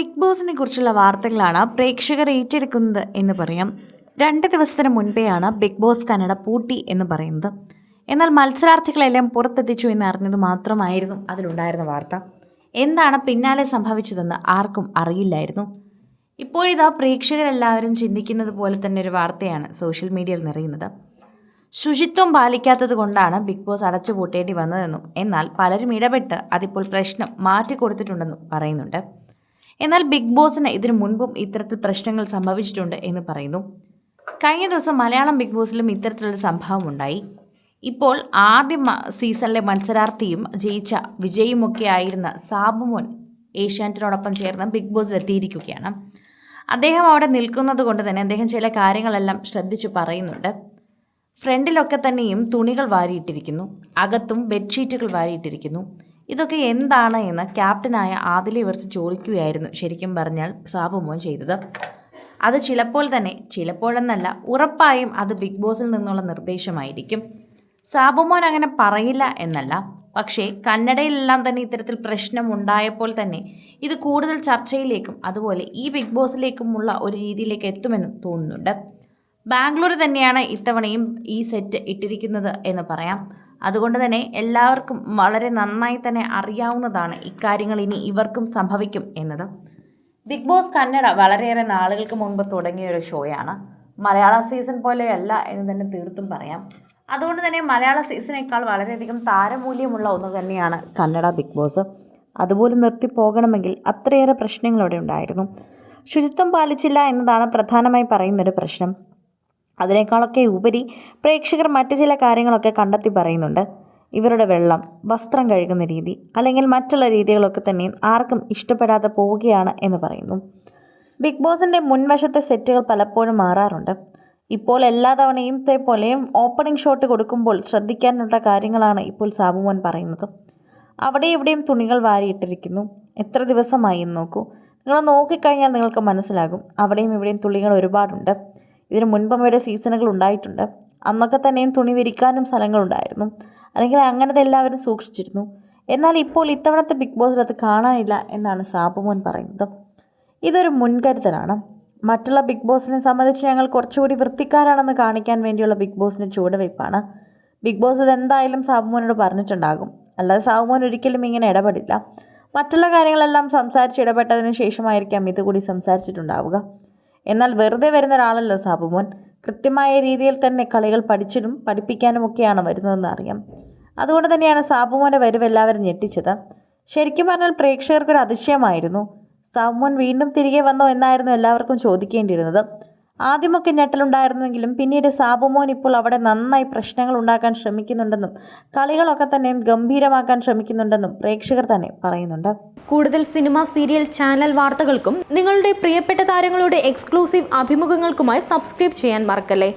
Big ബോസിനെ കുറിച്ചുള്ള വാർത്തകളാണ് പ്രേക്ഷകർ ഏറ്റെടുക്കുന്നത് എന്ന് പറയാം. രണ്ട് ദിവസത്തിന് മുൻപെയാണ് ബിഗ് ബോസ് കന്നഡ പൂട്ടി എന്ന് പറയുന്നത്. എന്നാൽ മത്സരാർത്ഥികളെല്ലാം പുറത്തെത്തിച്ചു എന്ന് അറിഞ്ഞത് മാത്രമായിരുന്നു അതിലുണ്ടായിരുന്ന വാർത്ത. എന്താണ് പിന്നാലെ സംഭവിച്ചതെന്ന് ആർക്കും അറിയില്ലായിരുന്നു. ഇപ്പോഴിതാ പ്രേക്ഷകരെല്ലാവരും ചിന്തിക്കുന്നത് പോലെ തന്നെ ഒരു വാർത്തയാണ് സോഷ്യൽ മീഡിയയിൽ നിറയുന്നത്. ശുചിത്വം പാലിക്കാത്തത് കൊണ്ടാണ് ബിഗ് ബോസ് അടച്ചുപൂട്ടേണ്ടി വന്നതെന്നും എന്നാൽ പലരും ഇടപെട്ട് അതിപ്പോൾ പ്രശ്നം മാറ്റിക്കൊടുത്തിട്ടുണ്ടെന്നും പറയുന്നുണ്ട്. എന്നാൽ ബിഗ് ബോസിന് ഇതിനു മുൻപും ഇത്തരത്തിൽ പ്രശ്നങ്ങൾ സംഭവിച്ചിട്ടുണ്ട് എന്ന് പറയുന്നു. കഴിഞ്ഞ ദിവസം മലയാളം ബിഗ് ബോസിലും ഇത്തരത്തിലൊരു സംഭവം ഉണ്ടായി. ഇപ്പോൾ ആദ്യ സീസണിലെ മത്സരാർത്ഥിയും ജയിച്ച വിജയുമൊക്കെ ആയിരുന്ന സാബുമോൻ ഏഷ്യാനെറ്റിനോടൊപ്പം ചേർന്ന് ബിഗ് ബോസിലെത്തിയിരിക്കുകയാണ് അദ്ദേഹം അവിടെ നിൽക്കുന്നത് കൊണ്ട് തന്നെ അദ്ദേഹം ചില കാര്യങ്ങളെല്ലാം ശ്രദ്ധിച്ചു പറയുന്നുണ്ട്. ഫ്രണ്ടിലൊക്കെ തന്നെയും തുണികൾ വാരിയിട്ടിരിക്കുന്നു. അകത്തും ബെഡ്ഷീറ്റുകൾ വാരിയിട്ടിരിക്കുന്നു. ഇതൊക്കെ എന്താണ് എന്ന് ക്യാപ്റ്റനായ ആദിലെ ഇവർ ചോദിക്കുകയായിരുന്നു ശരിക്കും പറഞ്ഞാൽ സാബു മോൻ ചെയ്തത്. അത് ചിലപ്പോൾ തന്നെ ചിലപ്പോഴെന്നല്ല ഉറപ്പായും അത് ബിഗ് ബോസിൽ നിന്നുള്ള നിർദ്ദേശമായിരിക്കും. സാബുമോൻ അങ്ങനെ പറയില്ല എന്നല്ല പക്ഷേ കന്നഡയിലെല്ലാം തന്നെ ഇത്തരത്തിൽ പ്രശ്നം ഉണ്ടായപ്പോൾ തന്നെ ഇത് കൂടുതൽ ചർച്ചയിലേക്കും അതുപോലെ ഈ ബിഗ് ബോസിലേക്കുമുള്ള ഒരു രീതിയിലേക്ക് എത്തുമെന്നും തോന്നുന്നുണ്ട്. ബാംഗ്ലൂർ തന്നെയാണ് ഇത്തവണയും ഈ സെറ്റ് ഇട്ടിരിക്കുന്നത് എന്ന് പറയാം. അതുകൊണ്ട് തന്നെ എല്ലാവർക്കും വളരെ നന്നായി തന്നെ അറിയാവുന്നതാണ് ഇക്കാര്യങ്ങൾ ഇനി ഇവർക്കും സംഭവിക്കും എന്നത്. ബിഗ് ബോസ് കന്നഡ വളരെയേറെ നാളുകൾക്ക് മുൻപ് തുടങ്ങിയ ഒരു ഷോയാണ്. മലയാള സീസൺ പോലെയല്ല എന്ന് തന്നെ തീർത്തും പറയാം. അതുകൊണ്ട് തന്നെ മലയാള സീസണേക്കാൾ വളരെയധികം താരമൂല്യമുള്ള ഒന്ന് തന്നെയാണ് കന്നഡ ബിഗ് ബോസ്. അതുപോലെ നിർത്തി പോകണമെങ്കിൽ അത്രയേറെ പ്രശ്നങ്ങൾ അവിടെ ഉണ്ടായിരുന്നു. ശുചിത്വം പാലിച്ചില്ല എന്നതാണ് പ്രധാനമായി പറയുന്നൊരു പ്രശ്നം. അതിനേക്കാളൊക്കെ ഉപരി പ്രേക്ഷകർ മറ്റു ചില കാര്യങ്ങളൊക്കെ കണ്ടെത്തി പറയുന്നുണ്ട്. ഇവരുടെ വെള്ളം വസ്ത്രം കഴുകുന്ന രീതി അല്ലെങ്കിൽ മറ്റുള്ള രീതികളൊക്കെ തന്നെയും ആർക്കും ഇഷ്ടപ്പെടാതെ പോവുകയാണ് എന്ന് പറയുന്നു. ബിഗ് ബോസിന്റെ മുൻവശത്തെ സെറ്റുകൾ പലപ്പോഴും മാറാറുണ്ട്. ഇപ്പോൾ എല്ലാ തവണയും പോലെയും ഓപ്പണിംഗ് ഷോട്ട് കൊടുക്കുമ്പോൾ ശ്രദ്ധിക്കാനുള്ള കാര്യങ്ങളാണ് ഇപ്പോൾ സാബുമോൻ പറയുന്നത്. അവിടെ ഇവിടെയും തുണികൾ വാരിയിട്ടിരിക്കുന്നു. എത്ര ദിവസമായി എന്ന് നോക്കൂ. നിങ്ങൾ നോക്കിക്കഴിഞ്ഞാൽ നിങ്ങൾക്ക് മനസ്സിലാകും. അവിടെയും ഇവിടെയും തുണികൾ ഒരുപാടുണ്ട്. ഇതിന് മുൻപും ഇവിടെ സീസണുകൾ ഉണ്ടായിട്ടുണ്ട്. അന്നൊക്കെ തന്നെയും തുണി വിരിക്കാനും സ്ഥലങ്ങളുണ്ടായിരുന്നു. അല്ലെങ്കിൽ അങ്ങനത്തെ എല്ലാവരും സൂക്ഷിച്ചിരുന്നു. എന്നാൽ ഇപ്പോൾ ഇത്തവണത്തെ ബിഗ് ബോസിൽ അത് കാണാനില്ല എന്നാണ് സാബുമോൻ പറയുന്നത്. ഇതൊരു മുൻകരുതലാണ്. മറ്റുള്ള ബിഗ് ബോസിനെ സംബന്ധിച്ച് ഞങ്ങൾ കുറച്ചുകൂടി വൃത്തിക്കാരാണെന്ന് കാണിക്കാൻ വേണ്ടിയുള്ള ബിഗ് ബോസിന്റെ ചുവടുവയ്പ്പാണ്. ബിഗ് ബോസ് ഇതെന്തായാലും സാബുമോനോട് പറഞ്ഞിട്ടുണ്ടാകും. അല്ലാതെ സാബുമോൻ ഒരിക്കലും ഇങ്ങനെ ഇടപെടില്ല. മറ്റുള്ള കാര്യങ്ങളെല്ലാം സംസാരിച്ച് ഇടപെട്ടതിന് ശേഷമായിരിക്കാം ഇതുകൂടി സംസാരിച്ചിട്ടുണ്ടാവുക. എന്നാൽ വെറുതെ വരുന്ന ഒരാളല്ല സാബുമോൻ കൃത്യമായ രീതിയിൽ തന്നെ കളികൾ പഠിച്ചിടും പഠിപ്പിക്കാനും ഒക്കെയാണ് വരുന്നതെന്ന് അറിയാം. അതുകൊണ്ട് തന്നെയാണ് സാബുമോന്റെ വരവ് എല്ലാവരും ഞെട്ടിച്ചത്. ശരിക്കും പറഞ്ഞാൽ പ്രേക്ഷകർക്കൊരു അതിശയമായിരുന്നു. സാബുമോൻ വീണ്ടും തിരികെ വന്നോ എന്നായിരുന്നു എല്ലാവർക്കും ചോദിക്കേണ്ടിയിരുന്നത്. ആദ്യമൊക്കെ ഞെട്ടലുണ്ടായിരുന്നുവെങ്കിലും പിന്നീട് സാബുമോൻ ഇപ്പോൾ അവിടെ നന്നായി പ്രശ്നങ്ങൾ ഉണ്ടാക്കാൻ ശ്രമിക്കുന്നുണ്ടെന്നും കളികളൊക്കെ തന്നെ ഗംഭീരമാക്കാൻ ശ്രമിക്കുന്നുണ്ടെന്നും പ്രേക്ഷകർ തന്നെ പറയുന്നുണ്ട്. കൂടുതൽ സിനിമ സീരിയൽ ചാനൽ വാർത്തകൾക്കും നിങ്ങളുടെ പ്രിയപ്പെട്ട താരങ്ങളുടെ എക്സ്ക്ലൂസീവ് അഭിമുഖങ്ങൾക്കുമായി സബ്സ്ക്രൈബ് ചെയ്യാൻ മറക്കല്ലേ?